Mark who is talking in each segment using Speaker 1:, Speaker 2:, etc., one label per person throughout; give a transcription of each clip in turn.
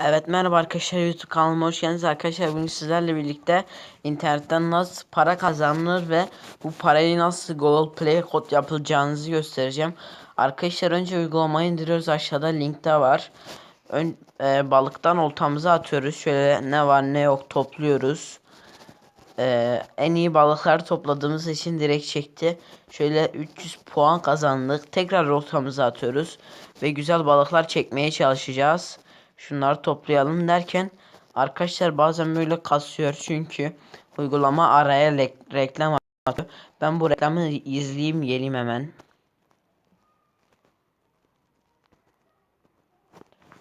Speaker 1: Evet merhaba arkadaşlar YouTube kanalıma hoş geldiniz arkadaşlar bugün sizlerle birlikte internetten nasıl para kazanılır ve bu parayı nasıl Google Play kod yapılacağınızı göstereceğim. Arkadaşlar önce uygulamayı indiriyoruz aşağıda linkte var. Ön, e, balıktan oltamızı atıyoruz şöyle ne var ne yok topluyoruz. E, en iyi balıkları topladığımız için direkt çekti. Şöyle 300 puan kazandık tekrar oltamızı atıyoruz ve güzel balıklar çekmeye çalışacağız. Şunları toplayalım derken arkadaşlar bazen böyle kasıyor çünkü uygulama araya re- reklam atıyor. Ben bu reklamı izleyeyim geleyim hemen.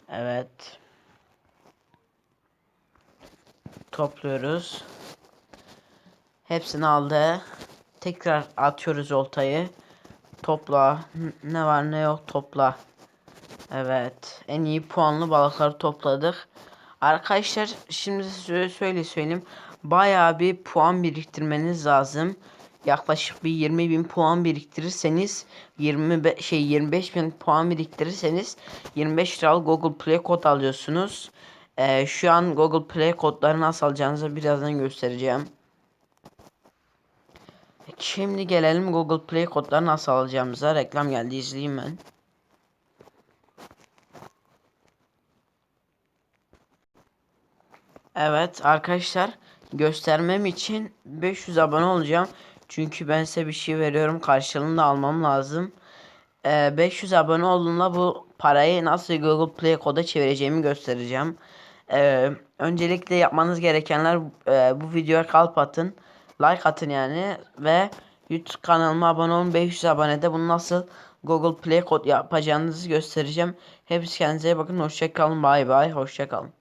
Speaker 1: Evet. Topluyoruz. Hepsini aldı. Tekrar atıyoruz oltayı. Topla. Ne var ne yok topla. Evet. En iyi puanlı balıkları topladık. Arkadaşlar şimdi size söyle söyleyeyim. Bayağı bir puan biriktirmeniz lazım. Yaklaşık bir 20 bin puan biriktirirseniz 20 şey 25 bin puan biriktirirseniz 25 liralık Google Play kod alıyorsunuz. Ee, şu an Google Play kodları nasıl alacağınızı birazdan göstereceğim. Şimdi gelelim Google Play kodları nasıl alacağımıza. Reklam geldi izleyeyim ben. Evet arkadaşlar göstermem için 500 abone olacağım. Çünkü ben size bir şey veriyorum karşılığını da almam lazım. Ee, 500 abone olduğumda bu parayı nasıl Google Play koda çevireceğimi göstereceğim. Ee, öncelikle yapmanız gerekenler e, bu videoya kalp atın. Like atın yani ve YouTube kanalıma abone olun 500 abonede bunu nasıl Google Play kod yapacağınızı göstereceğim. Hepsi kendinize bakın. Hoşçakalın. Bay bay. Hoşçakalın.